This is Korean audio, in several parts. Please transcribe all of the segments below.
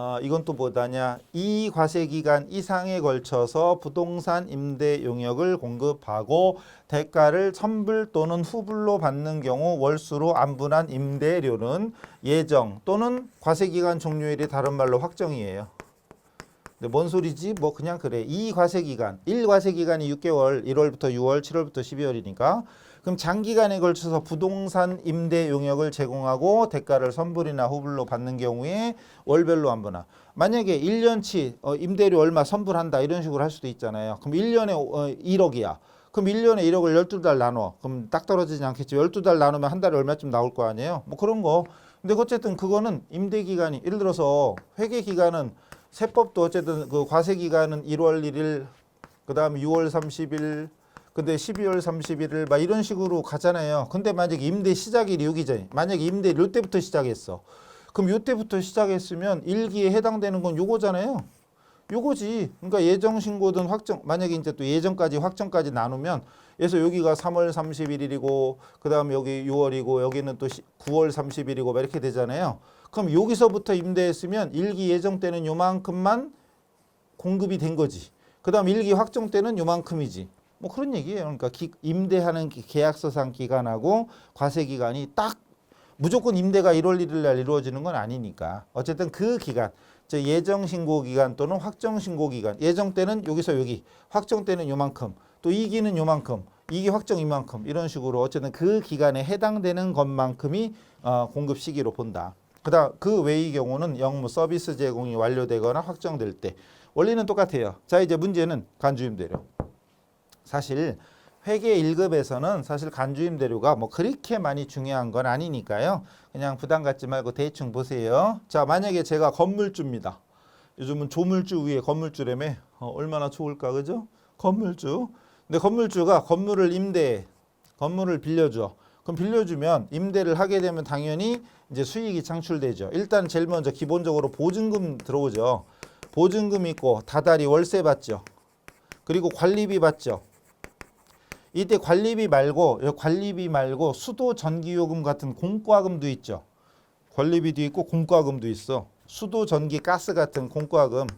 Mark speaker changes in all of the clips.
Speaker 1: 어, 이건 또 뭐다냐? 이 과세 기간 이상에 걸쳐서 부동산 임대 용역을 공급하고 대가를 선불 또는 후불로 받는 경우 월수로 안분한 임대료는 예정 또는 과세 기간 종료일이 다른 말로 확정이에요. 근데 뭔 소리지? 뭐 그냥 그래. 이 과세 기간, 1과세 기간이 6개월, 1월부터 6월, 7월부터 12월이니까 그럼 장기간에 걸쳐서 부동산 임대 용역을 제공하고 대가를 선불이나 후불로 받는 경우에 월별로 안분하. 만약에 1년치 어, 임대료 얼마 선불한다 이런 식으로 할 수도 있잖아요. 그럼 1년에 어, 1억이야. 그럼 1년에 1억을 12달 나눠. 그럼 딱 떨어지지 않겠지. 12달 나누면 한 달에 얼마쯤 나올 거 아니에요. 뭐 그런 거. 근데 어쨌든 그거는 임대 기간이 예를 들어서 회계 기간은 세법도 어쨌든 그 과세 기간은 1월 1일 그다음에 6월 30일 근데 12월 31일 막 이런 식으로 가잖아요. 근데 만약에 임대 시작일이 여기잖아요. 만약에 임대 요때부터 시작했어. 그럼 요때부터 시작했으면 일기에 해당되는 건 요거잖아요. 요거지. 그러니까 예정 신고든 확정 만약에 이제 또 예정까지 확정까지 나누면 그래서 여기가 3월 31일이고 그다음에 여기 6월이고 여기는 또 9월 30일이고 막 이렇게 되잖아요. 그럼 여기서부터 임대했으면 일기 예정 때는 요만큼만 공급이 된 거지. 그다음 일기 확정 때는 요만큼이지. 뭐 그런 얘기예요. 그러니까 기, 임대하는 기- 계약서상 기간하고 과세 기간이 딱 무조건 임대가 1월 1일 날 이루어지는 건 아니니까. 어쨌든 그 기간, 저 예정 신고 기간 또는 확정 신고 기간. 예정 때는 여기서 여기, 확정 때는 요만큼, 또 이기는 요만큼, 이기 확정 이만큼 이런 식으로 어쨌든 그 기간에 해당되는 것만큼이 어, 공급 시기로 본다. 그다음 그 외의 경우는 영무 서비스 제공이 완료되거나 확정될 때 원리는 똑같아요. 자 이제 문제는 간주임대료. 사실 회계 1급에서는 사실 간주임 대료가 뭐 그렇게 많이 중요한 건 아니니까요. 그냥 부담 갖지 말고 대충 보세요. 자 만약에 제가 건물주입니다. 요즘은 조물주 위에 건물주라며 어, 얼마나 좋을까 그죠? 건물주. 근데 건물주가 건물을 임대해. 건물을 빌려줘. 그럼 빌려주면 임대를 하게 되면 당연히 이제 수익이 창출되죠. 일단 제일 먼저 기본적으로 보증금 들어오죠. 보증금 있고 다달이 월세 받죠. 그리고 관리비 받죠. 이때 관리비 말고 여 관리비 말고 수도 전기요금 같은 공과금도 있죠. 관리비도 있고 공과금도 있어. 수도 전기 가스 같은 공과금.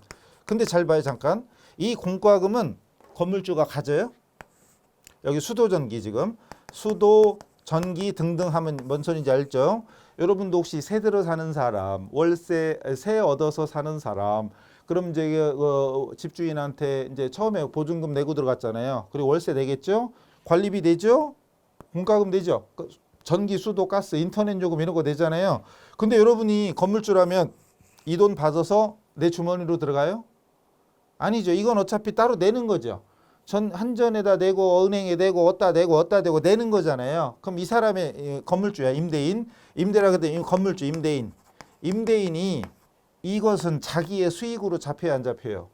Speaker 1: 근데 잘 봐요 잠깐. 이 공과금은 건물주가 가져요. 여기 수도 전기 지금 수도 전기 등등 하면 뭔 소리인지 알죠? 여러분도 혹시 세 들어 사는 사람, 월세 세 얻어서 사는 사람, 그럼 이제 어, 집주인한테 이제 처음에 보증금 내고 들어갔잖아요. 그리고 월세 내겠죠? 관리비 내죠? 공과금 내죠? 그 전기, 수도, 가스, 인터넷 요금 이런 거 내잖아요. 근데 여러분이 건물주라면 이 돈 받아서 내 주머니로 들어가요? 아니죠. 이건 어차피 따로 내는 거죠. 전 한전에다 내고 은행에 내고 어디다 내고 어디다 대고 내는 거잖아요. 그럼 이 사람의 이 건물주야 임대인 임대라 그때 건물주 임대인 임대인이 이것은 자기의 수익으로 잡혀야 안 잡혀요.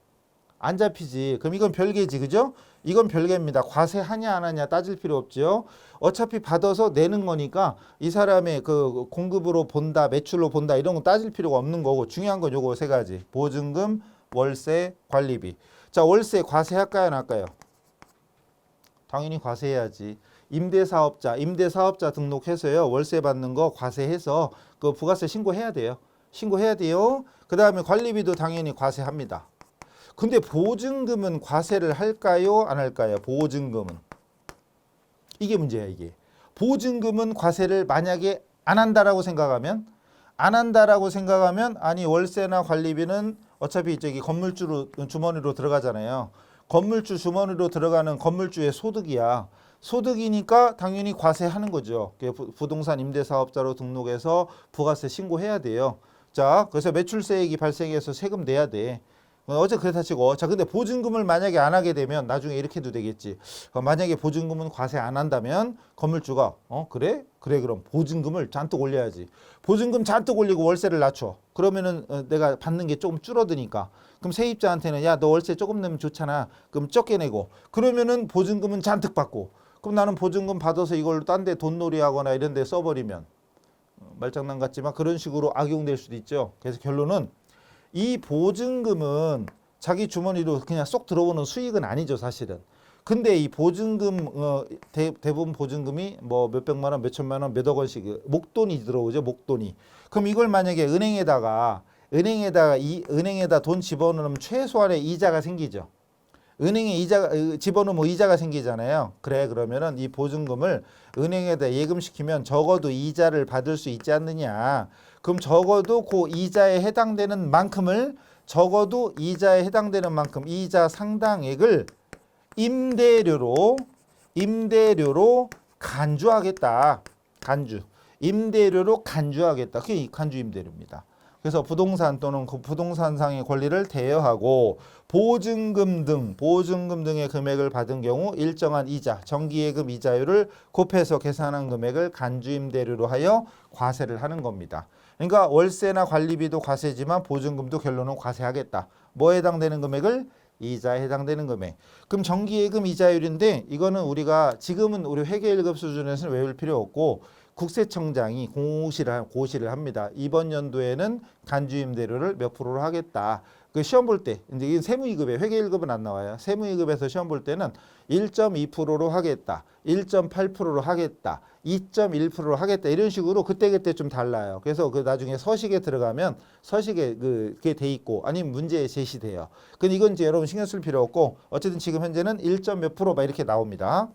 Speaker 1: 안 잡히지. 그럼 이건 별개지, 그죠? 이건 별개입니다. 과세하냐 안 하냐 따질 필요 없죠. 어차피 받아서 내는 거니까 이 사람의 그 공급으로 본다, 매출로 본다 이런 거 따질 필요가 없는 거고 중요한 건 요거 세 가지. 보증금, 월세, 관리비. 자, 월세 과세할까요, 안 할까요? 당연히 과세해야지. 임대사업자, 임대사업자 등록해서요. 월세 받는 거 과세해서 그 부가세 신고해야 돼요. 신고해야 돼요. 그 다음에 관리비도 당연히 과세합니다. 근데 보증금은 과세를 할까요? 안 할까요? 보증금은. 이게 문제야, 이게. 보증금은 과세를 만약에 안 한다라고 생각하면 안 한다라고 생각하면 아니 월세나 관리비는 어차피 저기 건물주로 주머니로 들어가잖아요. 건물주 주머니로 들어가는 건물주의 소득이야. 소득이니까 당연히 과세하는 거죠. 부동산 임대사업자로 등록해서 부가세 신고해야 돼요. 자, 그래서 매출세액이 발생해서 세금 내야 돼. 어, 어제 그렇다 치고? 자 근데 보증금을 만약에 안 하게 되면 나중에 이렇게 도 되겠지. 어, 만약에 보증금은 과세 안 한다면 건물주가 어 그래? 그래 그럼 보증금을 잔뜩 올려야지. 보증금 잔뜩 올리고 월세를 낮춰. 그러면은 어, 내가 받는 게 조금 줄어드니까. 그럼 세입자한테는 야 너 월세 조금 내면 좋잖아. 그럼 적게 내고. 그러면은 보증금은 잔뜩 받고. 그럼 나는 보증금 받아서 이걸 딴데 돈놀이 하거나 이런 데 써버리면. 어, 말장난 같지만 그런 식으로 악용될 수도 있죠. 그래서 결론은 이 보증금은 자기 주머니로 그냥 쏙 들어오는 수익은 아니죠 사실은. 근데 이 보증금 어, 대, 대부분 보증금이 뭐 몇백만 원, 몇천만 원, 몇억 원씩 목돈이 들어오죠 목돈이. 그럼 이걸 만약에 은행에다가 은행에다가 이 은행에다 돈 집어넣으면 최소한의 이자가 생기죠. 은행에 이자가 으, 집어넣으면 이자가 생기잖아요. 그래 그러면은 이 보증금을 은행에다 예금시키면 적어도 이자를 받을 수 있지 않느냐. 그럼 적어도 그 이자에 해당되는 만큼을 적어도 이자에 해당되는 만큼 이자 상당액을 임대료로 임대료로 간주하겠다. 간주. 임대료로 간주하겠다. 그게 이 간주 임대료입니다. 그래서 부동산 또는 그 부동산상의 권리를 대여하고 보증금 등 보증금 등의 금액을 받은 경우 일정한 이자, 정기예금 이자율을 곱해서 계산한 금액을 간주임대료로 하여 과세를 하는 겁니다. 그러니까 월세나 관리비도 과세지만 보증금도 결론은 과세하겠다. 뭐에 해당되는 금액을 이자에 해당되는 금액. 그럼 정기예금 이자율인데 이거는 우리가 지금은 우리 회계 1급 수준에서는 외울 필요 없고 국세청장이 고시를 고시를 합니다. 이번 연도에는 간주임대료를 몇 프로로 하겠다. 그 시험 볼 때 이제 이게 세무이급에 회계 1급은 안 나와요. 세무이급에서 시험 볼 때는 1.2%로 하겠다. 1.8%로 하겠다. 2.1%로 하겠다. 이런 식으로 그때그때 좀 달라요. 그래서 그 나중에 서식에 들어가면 서식에 그 그게 돼 있고 아니면 문제에 제시돼요. 근데 이건 이제 여러분 신경 쓸 필요 없고 어쨌든 지금 현재는 1. 몇 프로 막 이렇게 나옵니다.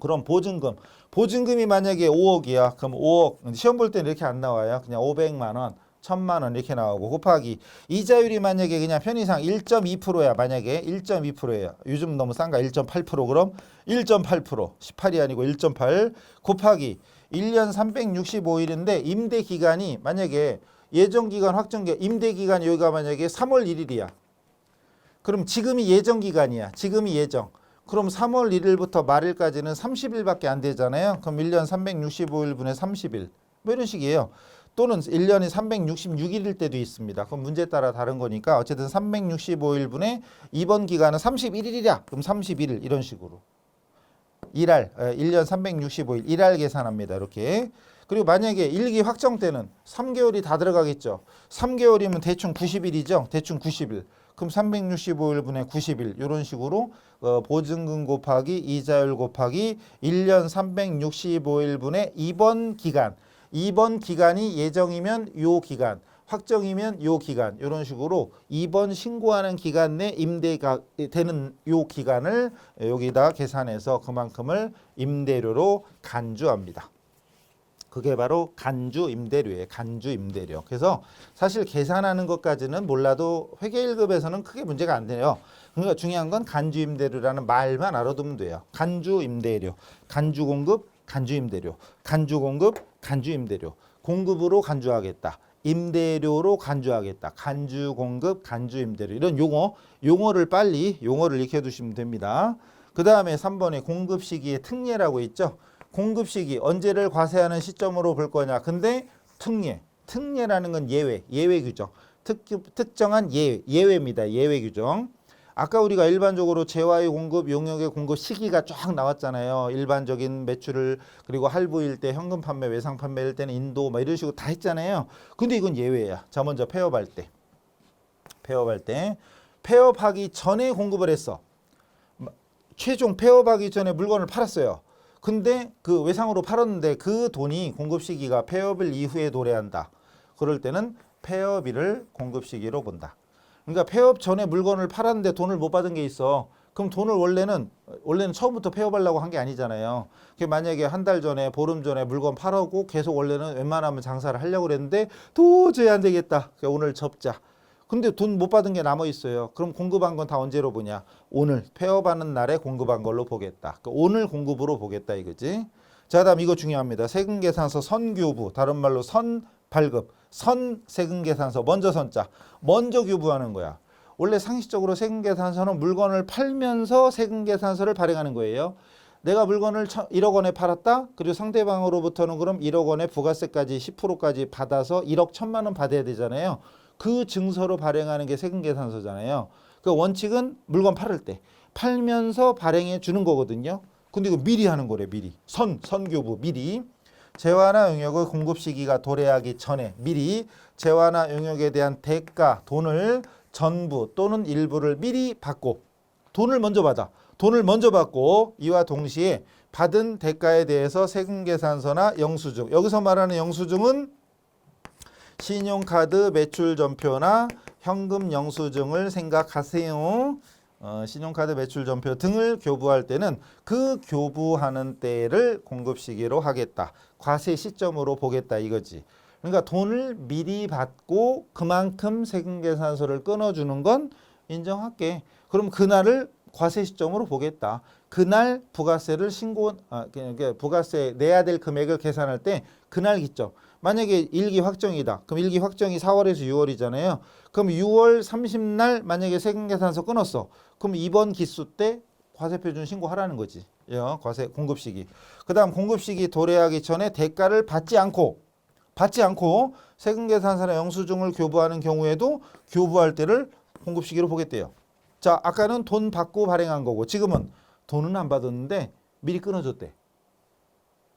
Speaker 1: 그럼 보증금 보증금이 만약에 5억이야 그럼 5억 시험 볼 때는 이렇게 안 나와요 그냥 500만 원 1000만 원 이렇게 나오고 곱하기 이자율이 만약에 그냥 편의상 1.2%야. 만약에 1.2%예요. 요즘 너무 싼가? 1.8% 그럼 1.8% 18이 아니고 1.8 곱하기 1년 365일인데 임대 기간이 만약에 예정 기간 확정 기간 임대 기간 여기가 만약에 3월 1일이야. 그럼 지금이 예정 기간이야. 지금이 예정. 그럼 3월 1일부터 말일까지는 30일밖에 안 되잖아요. 그럼 1년 365일 분의 30일. 뭐 이런 식이에요. 또는 1년이 366일일 때도 있습니다. 그럼 문제에 따라 다른 거니까 어쨌든 365일분의 이번 기간은 31일이야. 그럼 31일 이런 식으로. 일할 1년 365일 일할 계산합니다. 이렇게. 그리고 만약에 일기 확정 때는 3개월이 다 들어가겠죠. 3개월이면 대충 90일이죠. 대충 90일. 그럼 365일분의 90일 이런 식으로 어, 보증금 곱하기 이자율 곱하기 1년 365일분의 이번 기간 이번 기간이 예정이면 요 기간 확정이면 요 기간 이런 식으로 이번 신고하는 기간 내 임대가 되는 요 기간을 여기다 계산해서 그만큼을 임대료로 간주합니다. 그게 바로 간주 임대료예요. 간주 임대료. 그래서 사실 계산하는 것까지는 몰라도 회계 1급에서는 크게 문제가 안 돼요. 그러니까 중요한 건 간주 임대료라는 말만 알아두면 돼요. 간주 임대료, 간주 공급, 간주 임대료, 간주 공급, 간주 임대료. 공급으로 간주하겠다. 임대료로 간주하겠다. 간주 공급, 간주 임대료. 이런 용어, 용어를 빨리 용어를 익혀 두시면 됩니다. 그 다음에 3번에 공급 시기의 특례라고 있죠. 공급 시기 언제를 과세하는 시점으로 볼 거냐. 근데 특례, 특례라는 건 예외, 예외 규정. 특, 특정한 예, 예외입니다. 예외 규정. 아까 우리가 일반적으로 재화의 공급, 용역의 공급 시기가 쫙 나왔잖아요. 일반적인 매출을 그리고 할부일 때 현금 판매, 외상 판매일 때는 인도 막 이런 식으로 다 했잖아요. 근데 이건 예외야. 자 먼저 폐업할 때. 폐업할 때 폐업하기 전에 공급을 했어. 최종 폐업하기 전에 물건을 팔았어요. 근데 그 외상으로 팔았는데 그 돈이 공급 시기가 폐업일 이후에 도래한다. 그럴 때는 폐업일을 공급 시기로 본다. 그러니까 폐업 전에 물건을 팔았는데 돈을 못 받은 게 있어. 그럼 돈을 원래는 원래는 처음부터 폐업하려고 한 게 아니잖아요. 그 만약에 한 달 전에 보름 전에 물건 팔았고 계속 원래는 웬만하면 장사를 하려고 그랬는데 도저히 안 되겠다. 그러니까 오늘 접자. 근데 돈 못 받은 게 남아 있어요. 그럼 공급한 건 다 언제로 보냐? 오늘 폐업하는 날에 공급한 걸로 보겠다. 그러니까 오늘 공급으로 보겠다 이거지. 자, 다음 이거 중요합니다. 세금 계산서 선교부, 다른 말로 선 발급, 선 세금 계산서 먼저 선자, 먼저 교부하는 거야. 원래 상식적으로 세금 계산서는 물건을 팔면서 세금 계산서를 발행하는 거예요. 내가 물건을 1억 원에 팔았다. 그리고 상대방으로부터는 그럼 1억 원에 부가세까지 10%까지 받아서 1억 1천만 원 받아야 되잖아요. 그 증서로 발행하는 게 세금 계산서잖아요. 그 원칙은 물건 팔을 때 팔면서 발행해 주는 거거든요. 근데 이거 미리 하는 거래 미리 선 선교부 미리 재화나 용역의 공급 시기가 도래하기 전에 미리 재화나 용역에 대한 대가 돈을 전부 또는 일부를 미리 받고 돈을 먼저 받아 돈을 먼저 받고 이와 동시에 받은 대가에 대해서 세금 계산서나 영수증 여기서 말하는 영수증은 신용카드 매출 전표나 현금 영수증을 생각하세요. 어, 신용카드 매출 전표 등을 교부할 때는 그 교부하는 때를 공급 시기로 하겠다. 과세 시점으로 보겠다 이거지. 그러니까 돈을 미리 받고 그만큼 세금 계산서를 끊어주는 건 인정할게. 그럼 그날을 과세 시점으로 보겠다. 그날 부가세를 신고, 아, 그러니까 부가세 내야 될 금액을 계산할 때 그날 기점. 만약에 일기 확정이다. 그럼 일기 확정이 4월에서 6월이잖아요. 그럼 6월 30날 만약에 세금 계산서 끊었어. 그럼 이번 기수 때 과세 표준 신고하라는 거지. 예, 과세 공급 시기. 그다음 공급 시기 도래하기 전에 대가를 받지 않고 받지 않고 세금 계산서나 영수증을 교부하는 경우에도 교부할 때를 공급 시기로 보겠대요. 자, 아까는 돈 받고 발행한 거고 지금은 돈은 안 받았는데 미리 끊어줬대.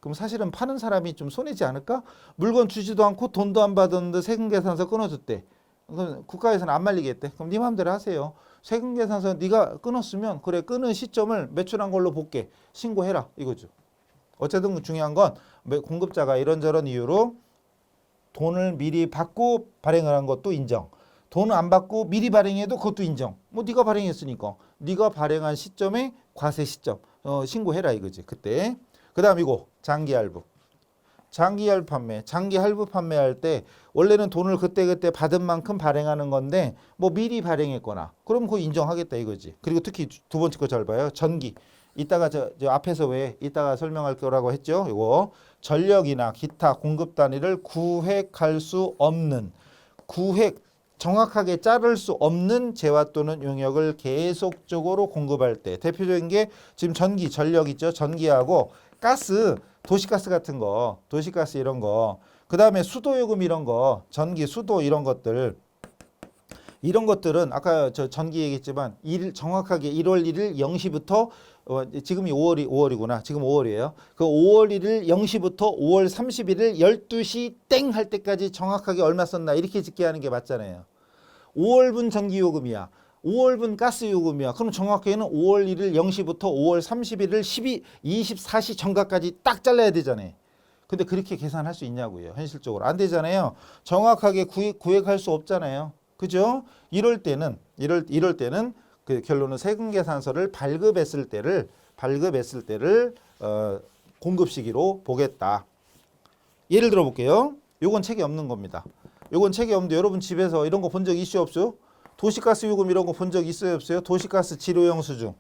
Speaker 1: 그럼 사실은 파는 사람이 좀 손해지 않을까? 물건 주지도 않고 돈도 안 받았는데 세금 계산서 끊어줬대. 그럼 국가에서는 안 말리겠대. 그럼 네 마음대로 하세요. 세금 계산서 네가 끊었으면 그래 끊은 시점을 매출한 걸로 볼게. 신고해라 이거죠. 어쨌든 중요한 건 공급자가 이런저런 이유로 돈을 미리 받고 발행을 한 것도 인정. 돈을 안 받고 미리 발행해도 그것도 인정. 뭐 네가 발행했으니까 네가 발행한 시점에 과세 시점 어, 신고해라 이거지. 그때. 그 다음 이거 장기 할부. 장기 할부 판매, 장기 할부 판매할 때 원래는 돈을 그때 그때 받은 만큼 발행하는 건데 뭐 미리 발행했거나 그럼 그거 인정하겠다 이거지. 그리고 특히 두 번째 거 잘 봐요. 전기. 이따가 저, 저 앞에서 왜 이따가 설명할 거라고 했죠. 이거 전력이나 기타 공급 단위를 구획할 수 없는 구획 정확하게 자를 수 없는 재화 또는 용역을 계속적으로 공급할 때 대표적인 게 지금 전기, 전력 있죠. 전기하고 가스, 도시가스 같은 거, 도시가스 이런 거, 그 다음에 수도요금 이런 거, 전기, 수도 이런 것들 이런 것들은 아까 저 전기 얘기했지만 일 정확하게 1월 1일 0시부터 어, 지금이 5월이 5월이구나. 지금 5월이에요. 그 5월 1일 0시부터 5월 31일 12시 땡 할 때까지 정확하게 얼마 썼나 이렇게 집계 하는 게 맞잖아요. 5월분 전기 요금이야. 5월분 가스 요금이야. 그럼 정확하게는 5월 1일 0시부터 5월 31일 12 24시 정각까지 딱 잘라야 되잖아요. 근데 그렇게 계산할 수 있냐고요. 현실적으로 안 되잖아요. 정확하게 구획, 구획할 수 없잖아요. 그죠? 이럴 때는 이럴 이럴 때는 그 결론은 세금 계산서를 발급했을 때를 발급했을 때를 어, 공급 시기로 보겠다. 예를 들어 볼게요. 요건 책이 없는 겁니다. 요건 책이 없는데 여러분 집에서 이런 거 본 적 있어요 없어요? 도시가스 요금 이런 거 본 적 있어요 없어요? 도시가스 지료 영 수중.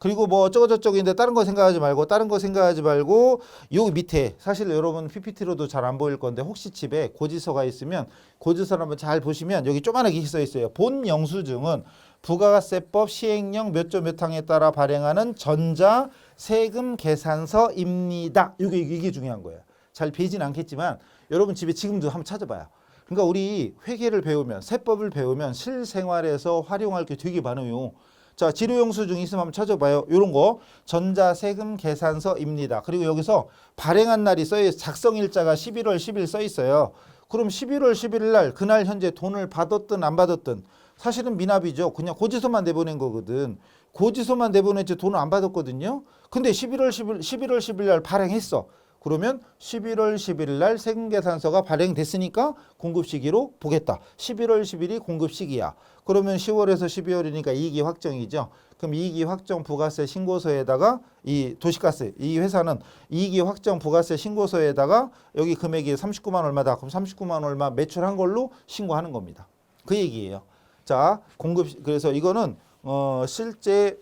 Speaker 1: 그리고 뭐 어쩌고 저쩌고인데 다른 거 생각하지 말고 다른 거 생각하지 말고 요 밑에 사실 여러분 PPT로도 잘 안 보일 건데 혹시 집에 고지서가 있으면 고지서를 한번 잘 보시면 여기 조그맣게 써 있어요. 본 영수증은 부가세법 시행령 몇조몇 항에 따라 발행하는 전자 세금 계산서입니다. 이게 이게 중요한 거예요. 잘 배진 않겠지만 여러분 집에 지금도 한번 찾아봐요. 그러니까 우리 회계를 배우면 세법을 배우면 실생활에서 활용할 게 되게 많아요. 자, 지료영수 증 있으면 한번 찾아봐요. 이런 거 전자세금 계산서입니다. 그리고 여기서 발행한 날이 써 있어요. 작성일자가 11월 10일 써 있어요. 그럼 11월 11일 날 그날 현재 돈을 받았든 안 받았든 사실은 미납이죠. 그냥 고지서만 내보낸 거거든. 고지서만 내보냈지 돈을 안 받았거든요. 근데 11월 10일 11월 10일 날 발행했어. 그러면 11월 11일 날 세금계산서가 발행됐으니까 공급 시기로 보겠다. 11월 10일이 공급 시기야. 그러면 10월에서 12월이니까 이익이 확정이죠. 그럼 이익이 확정 부가세 신고서에다가 이 도시가스 이 회사는 이익이 확정 부가세 신고서에다가 여기 금액이 39만 얼마다. 그럼 39만 얼마 매출한 걸로 신고하는 겁니다. 그 얘기예요. 자, 공급 그래서 이거는 어 실제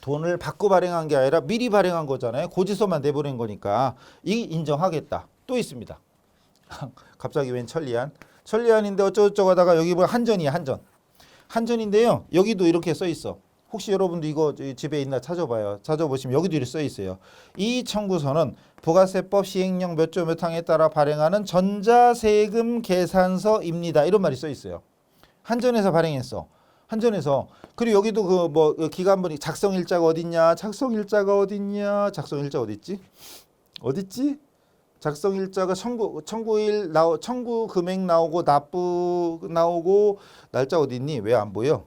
Speaker 1: 돈을 받고 발행한 게 아니라 미리 발행한 거잖아요. 고지서만 내보낸 거니까 이 인정하겠다. 또 있습니다. 갑자기 웬 천리안? 천리안인데 어쩌고저쩌고 하다가 여기 보면 한전이야 한전. 한전인데요. 여기도 이렇게 써 있어. 혹시 여러분도 이거 집에 있나 찾아봐요. 찾아보시면 여기도 이렇게 써 있어요. 이 청구서는 부가세법 시행령 몇 조 몇 항에 따라 발행하는 전자세금 계산서입니다. 이런 말이 써 있어요. 한전에서 발행했어. 한전에서. 그리고 여기도 그 뭐 기간분이 작성 일자가 어딨냐? 작성 일자가 어딨냐? 작성 일자 어딨지? 어딨지? 작성 일자가 청구 청구일 나오 청구 금액 나오고 납부 나오고 날짜 어딨니? 왜 안 보여?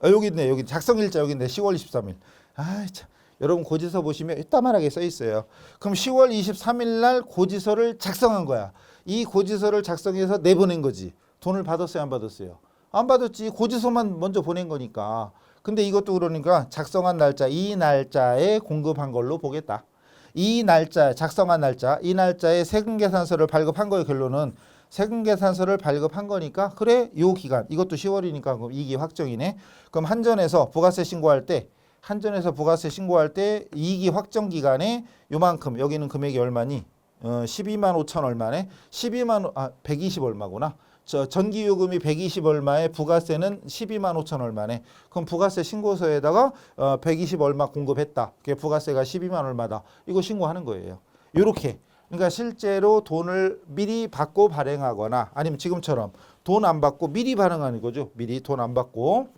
Speaker 1: 아, 여기 있네. 여기 작성 일자 여기 있네. 10월 23일. 아참. 여러분 고지서 보시면 이따만하게 써 있어요. 그럼 10월 23일 날 고지서를 작성한 거야. 이 고지서를 작성해서 내보낸 거지. 돈을 받았어요, 안 받았어요? 안 받았지. 고지서만 먼저 보낸 거니까. 근데 이것도 그러니까 작성한 날짜, 이 날짜에 공급한 걸로 보겠다. 이 날짜, 작성한 날짜, 이 날짜에 세금 계산서를 발급한 거예요, 결론은. 세금 계산서를 발급한 거니까 그래 요 기간 이것도 10월이니까 그럼 이기 확정이네. 그럼 한전에서 부가세 신고할 때 한전에서 부가세 신고할 때 이기 확정 기간에 요만큼 여기는 금액이 얼마니? 어 12만 5천 얼마네? 12만 아 120 얼마구나. 저 전기 요금이 120 얼마에 부가세는 12만 5천 얼마네. 그럼 부가세 신고서에다가 어 120 얼마 공급했다. 그게 부가세가 12만 얼마다. 이거 신고하는 거예요. 요렇게 그러니까 실제로 돈을 미리 받고 발행하거나 아니면 지금처럼 돈 안 받고 미리 발행하는 거죠. 미리 돈 안 받고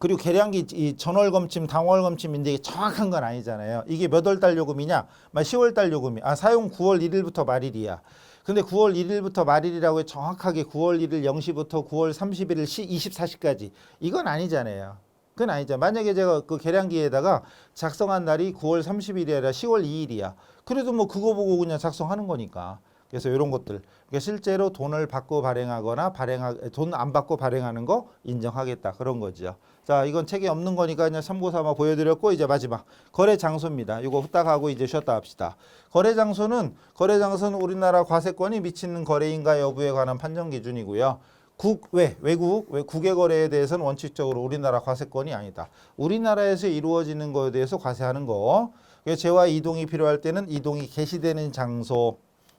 Speaker 1: 그리고 계량기 이 전월 검침, 당월 검침인데 이게 정확한 건 아니잖아요. 이게 몇 월 달 요금이냐? 막 10월 달 요금이. 아, 사용 9월 1일부터 말일이야. 근데 9월 1일부터 말일이라고 해 정확하게 9월 1일 0시부터 9월 31일 시 24시까지. 이건 아니잖아요. 그건 아니죠. 만약에 제가 그 계량기에다가 작성한 날이 9월 30일이 아니라 10월 2일이야. 그래도 뭐 그거 보고 그냥 작성하는 거니까. 그래서 이런 것들. 그러니까 실제로 돈을 받고 발행하거나 발행하 돈안 받고 발행하는 거 인정하겠다 그런 거죠. 자, 이건 책에 없는 거니까 그냥 참고 삼아 보여드렸고 이제 마지막 거래 장소입니다. 이거 후딱 하고 이제 쉬었다 합시다. 거래 장소는 거래 장소는 우리나라 과세권이 미치는 거래인가 여부에 관한 판정 기준이고요. 국외 외국 외 국외 거래에 대해서는 원칙적으로 우리나라 과세권이 아니다. 우리나라에서 이루어지는 거에 대해서 과세하는 거. 재화 이동이 필요할 때는 이동이 개시되는 장소.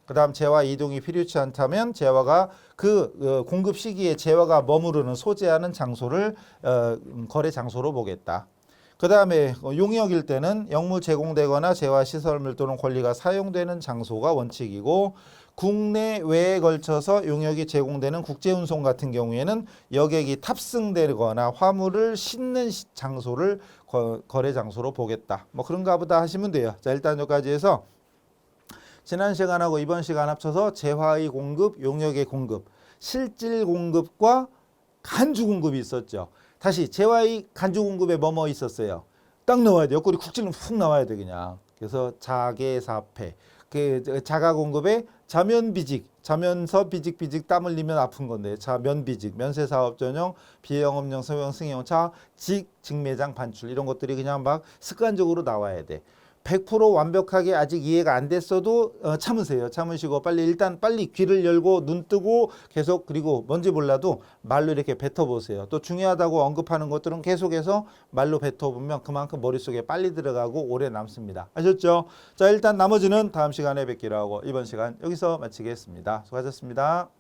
Speaker 1: 그 다음 재화 이동이 필요치 않다면 재화가 그 어, 공급 시기에 재화가 머무르는 소재하는 장소를 어, 음, 거래 장소로 보겠다. 그 다음에 어, 용역일 때는 영무 제공되거나 재화 시설물 또는 권리가 사용되는 장소가 원칙이고 국내 외에 걸쳐서 용역이 제공되는 국제운송 같은 경우에는 여객이 탑승되거나 화물을 싣는 시- 장소를 거, 거래 장소로 보겠다. 뭐 그런가 보다 하시면 돼요. 자 일단 여기까지 해서 지난 시간하고 이번 시간 합쳐서 재화의 공급, 용역의 공급, 실질 공급과 간주 공급이 있었죠. 다시 재화의 간주 공급에 뭐뭐 있었어요. 딱 나와야 돼. 옆구리 국질은 훅 나와야 돼 그냥. 그래서 자계사패. 그 자가 공급에 자면비직, 자면서 비직비직 땀 흘리면 아픈 건데 자면비직, 면세사업 전용, 비영업용 소형 승용 차, 직, 직매장 반출 이런 것들이 그냥 막 습관적으로 나와야 돼. 100% 완벽하게 아직 이해가 안 됐어도 어, 참으세요. 참으시고 빨리 일단 빨리 귀를 열고 눈 뜨고 계속 그리고 뭔지 몰라도 말로 이렇게 뱉어보세요. 또 중요하다고 언급하는 것들은 계속해서 말로 뱉어보면 그만큼 머릿속에 빨리 들어가고 오래 남습니다. 아셨죠? 자 일단 나머지는 다음 시간에 뵙기로 하고 이번 시간 여기서 마치겠습니다. 수고하셨습니다.